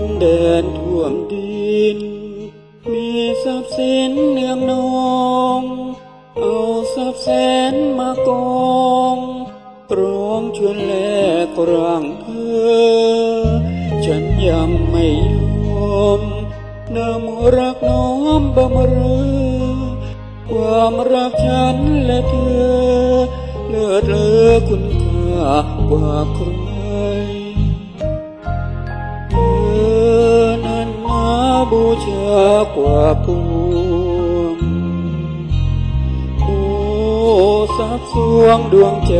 นเดินท่วมดิน มีทรัพย์สินเนืองนอง เอาทรัพย์แสนมากองตรองชวนแลกร่างเธอ ฉันยังไม่ยอมนำรักน้อมบำเรอความรักฉันและเธอ เลิศเลือคุณค่ากว่าคร บูชากว่าปวงโอ้สักสวงดวงใจ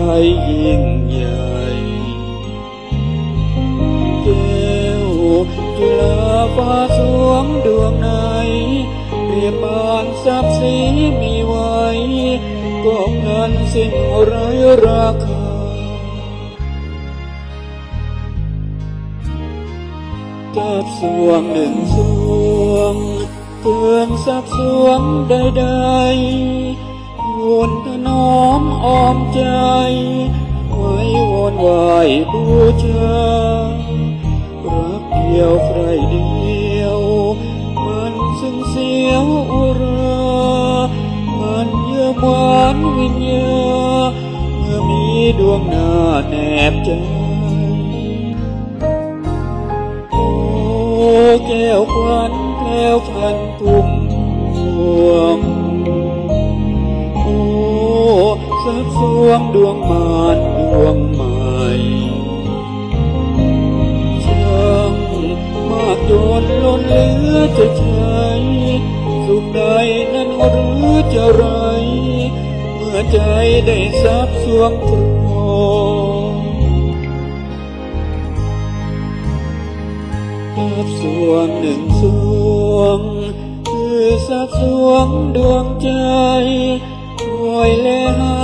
ยิ่งใหญ่แก้วจุฬาฟ้าสวงดวงไหนเปรียบบานทรัพย์สีมีไว้ก็เงินสิ้นไรราคา กับสวงหนึ่งสวงเตือนสักสวงใดๆควรถนอมอ้อมใจ ไว้วอนไหวบูชารักเดียวใครเดียว มันซึ่งเสียวอุรา มันเยื่อหวานวิญญาเมื่อมีดวงหน้าแนบใจ วงโอ้สักสวงดวงมานดวงใหม่ช่างมากจนล้นเหลือจะใช้สุขใดนั้นหรือจะไร เมื่อใจได้สับสวงครองกับสวงหนึ่งสวง สักสวงดวงใจคอยแลหา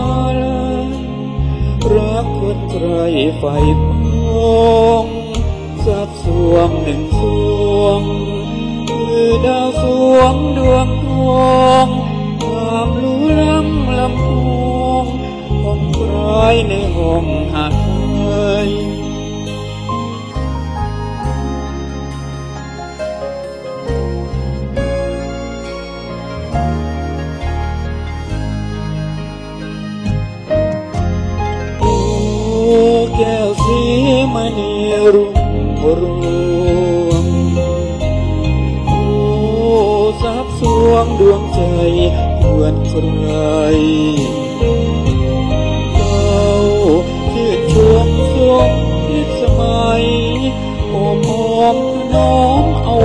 อะไรรักคนใครไฟพองสักสวงหนึ่งสวง คือดาวสวงดวงทองความรู้ล้ำลำพองห้องใครในห้องหัด మణి รวมโอ้สับสวงดวงใจเพื่อนใครเราชื่อชงสวงอีกสมัยโอ้มอมน้อมเอา